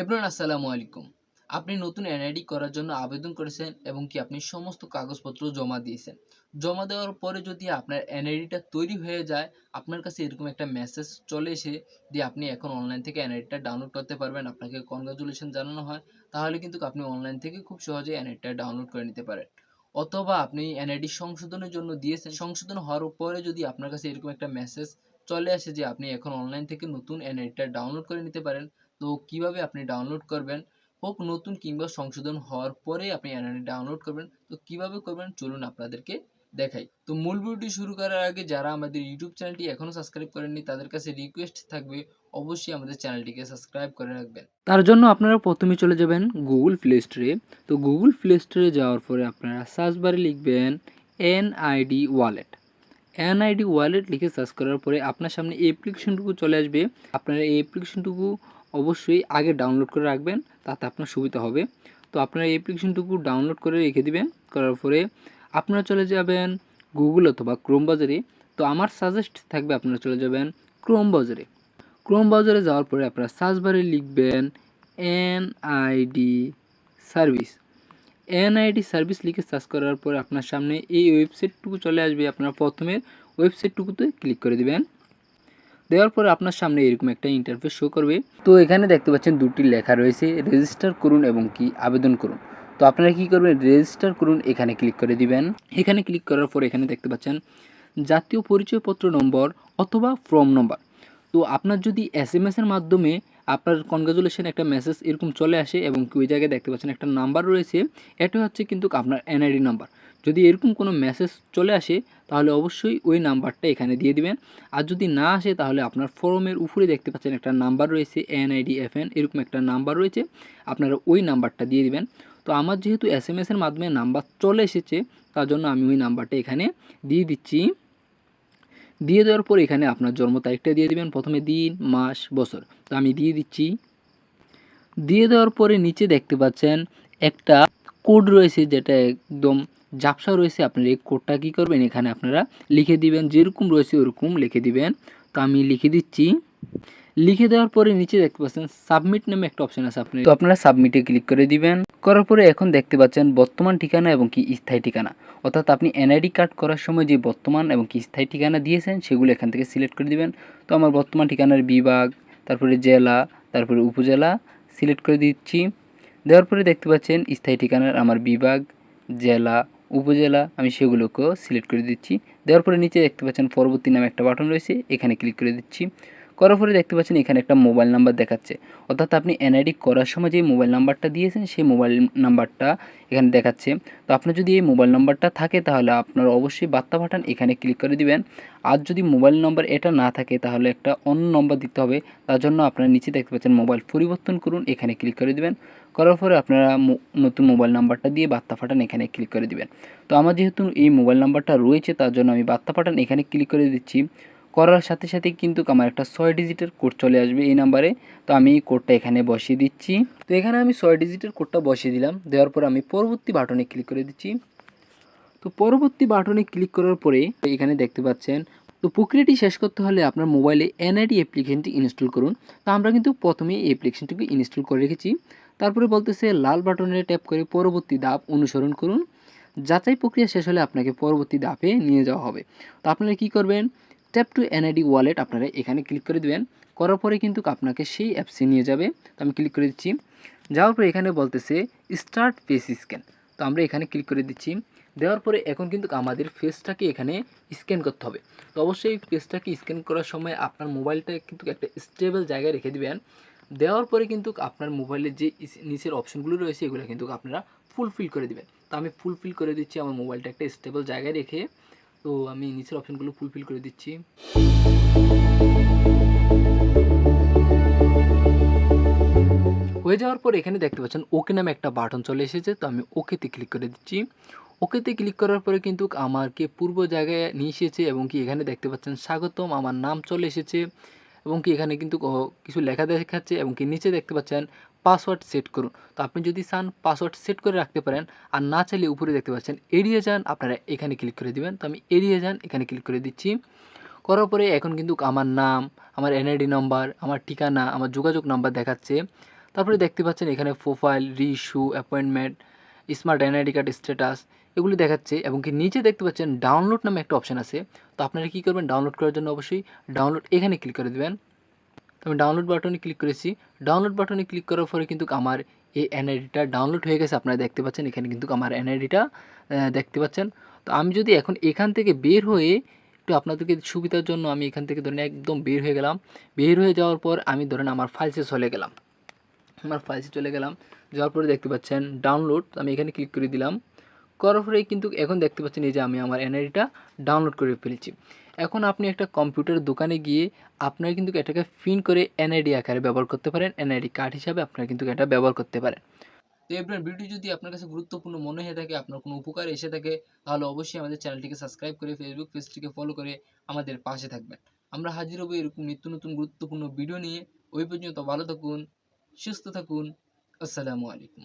Everyone, আসসালামু আলাইকুম। আপনি নতুন এনআইডি করার জন্য আবেদন করেছেন এবং কি আপনি সমস্ত কাগজপত্র জমা দিয়েছেন? জমা দেওয়ার পরে যদি আপনার এনআইডিটা তৈরি হয়ে যায়, আপনার কাছে এরকম একটা মেসেজ চলে এসে যে আপনি এখন অনলাইন থেকে এনআইডিটা ডাউনলোড করতে পারবেন, আপনাকে কনগ্রাচুলেশন জানানো হয়, তাহলে কিন্তু আপনি অনলাইন থেকে খুব সহজে এনআইডিটা ডাউনলোড করে নিতে পারেন। অথবা আপনি এনআইডি সংশোধনের জন্য দিয়েছেন, সংশোধন হওয়ার পরে যদি আপনার কাছে এরকম একটা মেসেজ চলে আসে যে আপনি এখন অনলাইন থেকে নতুন এনআইডিটা ডাউনলোড করে নিতে পারেন তো কীভাবে আপনি ডাউনলোড করবেন? হোক নতুন কিংবা সংশোধন হওয়ার পরে আপনি এনআইডি ডাউনলোড করবেন। তো কীভাবে করবেন? চলুন আপনাদেরকে দেখাই। তো মূল ভিডিওটি শুরু করার আগে যারা আমাদের ইউটিউব চ্যানেলটি এখনও সাবস্ক্রাইব করেননি, তাদের কাছে রিকোয়েস্ট থাকবে, অবশ্যই আমাদের চ্যানেলটিকে সাবস্ক্রাইব করে রাখবেন। তার জন্য আপনারা প্রথমে চলে যাবেন গুগল প্লে স্টোরে তো গুগল প্লে স্টোরে যাওয়ার পরে আপনারা সার্চ বারে লিখবেন এনআইডি ওয়ালেট। এনআইডি ওয়ালেট লিখে সার্চ করার পরে আপনার সামনে অ্যাপ্লিকেশনটুকু চলে আসবে। আপনারা এই অ্যাপ্লিকেশনটুকু অবশ্যই আগে ডাউনলোড করে রাখবেন, তাতে আপনার সুবিধা হবে। তো আপনারা এই অ্যাপ্লিকেশনটুকু ডাউনলোড করে রেখে দিবেন, করার পরে আপনারা চলে যাবেন গুগল অথবা ক্রোম বাজারে। তো আমার সাজেস্ট থাকবে আপনারা চলে যাবেন ক্রোম বাজারে। ক্রোম ব্রাউজারে যাওয়ার পরে আপনারা সার্চ বারে লিখবেন NID service N NID service লিখে সার্চ করার পরে আপনার সামনে এই ওয়েবসাইটটুকু চলে আসবে। আপনারা প্রথমে ওয়েবসাইটটুকুতে ক্লিক করে দিবেন। দেওয়ার পরে আপনার সামনে এরকম একটা ইন্টারফেস শো করবে। তো এখানে দেখতে পাচ্ছেন দুটি লেখা রয়েছে রেজিস্টার করুন এবং কি আবেদন করুন। তো আপনারা কি করবেন রেজিস্টার করুন, এখানে ক্লিক করে দিবেন। এখানে ক্লিক করার পর এখানে দেখতে পাচ্ছেন জাতীয় পরিচয়পত্র নম্বর অথবা ফর্ম নম্বর তো আপনার যদি এস এম এসের মাধ্যমে আপনার কনগ্রাচুলেশন একটা মেসেজ এরকম চলে আসে এবং ওই জায়গায় দেখতে পাচ্ছেন একটা নাম্বার রয়েছে এটা হচ্ছে কিন্তু আপনার এনআইডি নাম্বার যদি এরকম কোনো মেসেজ চলে আসে, তাহলে অবশ্যই ওই নাম্বারটা এখানে দিয়ে দিবেন। আর যদি না আসে, তাহলে আপনার ফর্মের উপরে দেখতে পাচ্ছেন একটা নাম্বার রয়েছে এনআইডি এফ এন এরকম একটা নাম্বার রয়েছে, আপনারা ওই নাম্বারটা দিয়ে দিবেন। তো আমার যেহেতু এস এম এসের মাধ্যমে নাম্বার চলে এসেছে, তার জন্য আমি ওই নাম্বারটা এখানে দিয়ে দিচ্ছি। দিয়ে দেওয়ার পর এখানে আপনার জন্ম তারিখটা দিয়ে দিবেন, প্রথমে দিন, মাস, বছর। তো আমি দিয়ে দিচ্ছি। দিয়ে দেওয়ার পরে নিচে দেখতে পাচ্ছেন একটা কোড রয়েছে যেটা একদম ঝাপসা রয়েছে আপনার এই কোডটা কী করবেন? এখানে আপনারা লিখে দিবেন, যেরকম রয়েছে ওরকম লিখে দিবেন। তো আমি লিখে দিচ্ছি। লিখে দেওয়ার পরে নিচে দেখতে পাচ্ছেন সাবমিট নামে একটা অপশন আছে, আপনি তো আপনারা সাবমিটে ক্লিক করে দিবেন। করার পরে এখন দেখতে পাচ্ছেন বর্তমান ঠিকানা এবং কি স্থায়ী ঠিকানা। অর্থাৎ আপনি এনআইডি কার্ড করার সময় যে বর্তমান এবং কি স্থায়ী ঠিকানা দিয়েছেন, সেগুলো এখান থেকে সিলেক্ট করে দিবেন। তো আমার বর্তমান ঠিকানার বিভাগ, তারপরে জেলা, তারপরে উপজেলা সিলেক্ট করে দিচ্ছি। দেওয়ার পরে দেখতে পাচ্ছেন স্থায়ী ঠিকানার আমার বিভাগ, জেলা, উপজেলা, আমি সেগুলোকেও সিলেক্ট করে দিচ্ছি। দেওয়ার পরে নিচে দেখতে পাচ্ছেন পরবর্তী নামে একটা বাটন রয়েছে, এখানে ক্লিক করে দিচ্ছি। করার পরে দেখতে পাচ্ছেন এখানে একটা মোবাইল নাম্বার দেখাচ্ছে। অর্থাৎ আপনি এনআইডি করার সময় যে মোবাইল নাম্বারটা দিয়েছেন, সেই মোবাইল নাম্বারটা এখানে দেখাচ্ছে। তো আপনার যদি এই মোবাইল নাম্বারটা থাকে, তাহলে আপনারা অবশ্যই বার্তা পাঠান, এখানে ক্লিক করে দিবেন। আর যদি মোবাইল নম্বর এটা না থাকে, তাহলে একটা অন্য নম্বর দিতে হবে। তার জন্য আপনারা নিচে দেখতে পাচ্ছেন মোবাইল পরিবর্তন করুন, এখানে ক্লিক করে দিবেন। করার পরে আপনারা নতুন মোবাইল নাম্বারটা দিয়ে বার্তা পাঠান এখানে ক্লিক করে দিবেন। তো আমার যেহেতু এই মোবাইল নাম্বারটা রয়েছে, তার জন্য আমি বার্তা পাঠান এখানে ক্লিক করে দিচ্ছি। করার সাথে সাথে কিন্তু আমার একটা ছয় ডিজিটের কোড চলে আসবে এই নাম্বারে তো আমি এই কোডটা এখানে বসিয়ে দিচ্ছি। তো এখানে আমি ছয় ডিজিটের কোডটা বসিয়ে দিলাম। দেওয়ার পর আমি পরবর্তী বাটনে ক্লিক করে দিচ্ছি। তো পরবর্তী বাটনে ক্লিক করার পরে এখানে দেখতে পাচ্ছেন, তো প্রক্রিয়াটি শেষ করতে হলে আপনার মোবাইলে এনআইডি অ্যাপ্লিকেশনটি ইনস্টল করুন। তো আমরা কিন্তু প্রথমেই এই অ্যাপ্লিকেশনটিকে ইনস্টল করে রেখেছি। তারপরে বলতেছে, লাল বাটনে ট্যাপ করে পরবর্তী ধাপ অনুসরণ করুন। যাচাই প্রক্রিয়া শেষ হলে আপনাকে পরবর্তী ধাপে নিয়ে যাওয়া হবে। তো আপনারা কী করবেন? ট্যাপ টু এনআইডি ওয়ালেট আপনারা এখানে ক্লিক করে দেবেন। করার পরে কিন্তু আপনাকে সেই অ্যাপসে নিয়ে যাবে। তো আমি ক্লিক করে দিচ্ছি। যাওয়ার পরে এখানে বলতেছে, স্টার্ট ফেস স্ক্যান। তো আমরা এখানে ক্লিক করে দিচ্ছি। দেওয়ার পরে এখন কিন্তু আমাদের ফেসটাকে এখানে স্ক্যান করতে হবে। তো অবশ্যই ফেসটাকে স্ক্যান করার সময় আপনার মোবাইলটা কিন্তু একটা স্টেবল জায়গায় রেখে দিবেন। দেওয়ার পরে কিন্তু আপনার মোবাইলের যে নিচের অপশনগুলো রয়েছে, এগুলো কিন্তু আপনারা ফুলফিল করে দিবেন। তো আমি ফুলফিল করে দিচ্ছি, আমার মোবাইলটা একটা স্টেবল জায়গায় রেখে। তো আমি নিচের অপশনগুলো ফুলফিল করে দিচ্ছি। হয়ে যাওয়ার পর এখানে দেখতে পাচ্ছেন ওকে নামে একটা বাটন চলে এসেছে, তো আমি ওকেতে ক্লিক করে দিচ্ছি। ওকেতে ক্লিক করার পরে কিন্তু আমাকে পূর্ব জায়গায় নিয়ে এসেছে এবং কি এখানে দেখতে পাচ্ছেন স্বাগতম, আমার নাম চলে এসেছে। এবং কি এখানে কিন্তু কিছু লেখা দেখাচ্ছে এবং কি নিচে দেখতে পাচ্ছেন পাসওয়ার্ড সেট করুন। তো আপনি যদি চান পাসওয়ার্ড সেট করে রাখতে পারেন, আর না চাইলে উপরে দেখতে পাচ্ছেন এড়িয়ে যান, আপনারা এখানে ক্লিক করে দিবেন। তো আমি এড়িয়ে যান, এখানে ক্লিক করে দিচ্ছি। করার পরে এখন কিন্তু আমার নাম, আমার এনআইডি নাম্বার আমার ঠিকানা, আমার যোগাযোগ নাম্বার দেখাচ্ছে। তারপরে দেখতে পাচ্ছেন এখানে profile reissue appointment smart NID card status এগুলি দেখাচ্ছে এবং কি নিচে দেখতে পাচ্ছেন ডাউনলোড নামে একটা অপশন আছে। তো আপনারা কী করবেন? ডাউনলোড করার জন্য অবশ্যই ডাউনলোড এখানে ক্লিক করে দেবেন। তো আমি ডাউনলোড বাটনে ক্লিক করেছি। ডাউনলোড বাটনে ক্লিক করার পরে কিন্তু আমার এই এনআইডিটা ডাউনলোড হয়ে গেছে। আপনারা দেখতে পাচ্ছেন এখানে কিন্তু আমার এনআইডিটা দেখতে পাচ্ছেন। তো আমি যদি এখন এখান থেকে বের হয়ে একটু আপনাদেরকে সুবিধার জন্য আমি এখান থেকে ধরেন একদম বের হয়ে গেলাম। বের হয়ে যাওয়ার পর আমি ধরেন আমার ফাইলসে চলে গেলাম। আমার ফাইলসে চলে গেলাম। যাওয়ার পরে দেখতে পাচ্ছেন ডাউনলোড আমি এখানে ক্লিক করে দিলাম। করার পরে কিন্তু এখন দেখতে পাচ্ছেন এই যে আমি আমার এনআইডিটা ডাউনলোড করে ফেলেছি। এখন আপনি একটা কম্পিউটার দোকানে গিয়ে আপনারা কিন্তু এটাকে প্রিন্ট করে এনআইডি আকারে ব্যবহার করতে পারেন, এনআইডি কার্ড হিসাবে আপনারা কিন্তু এটা ব্যবহার করতে পারেন। তো এবার ভিডিও যদি আপনার কাছে গুরুত্বপূর্ণ মনে হয়ে থাকে, আপনার কোনো উপকার এসে থাকে, তাহলে অবশ্যই আমাদের চ্যানেলটিকে সাবস্ক্রাইব করে ফেসবুক পেজটিকে ফলো করে আমাদের পাশে থাকবেন। আমরা হাজির হব এরকম নিত্য নতুন গুরুত্বপূর্ণ ভিডিও নিয়ে। ওই পর্যন্ত ভালো থাকুন, সুস্থ থাকুন। আসসালামু আলাইকুম।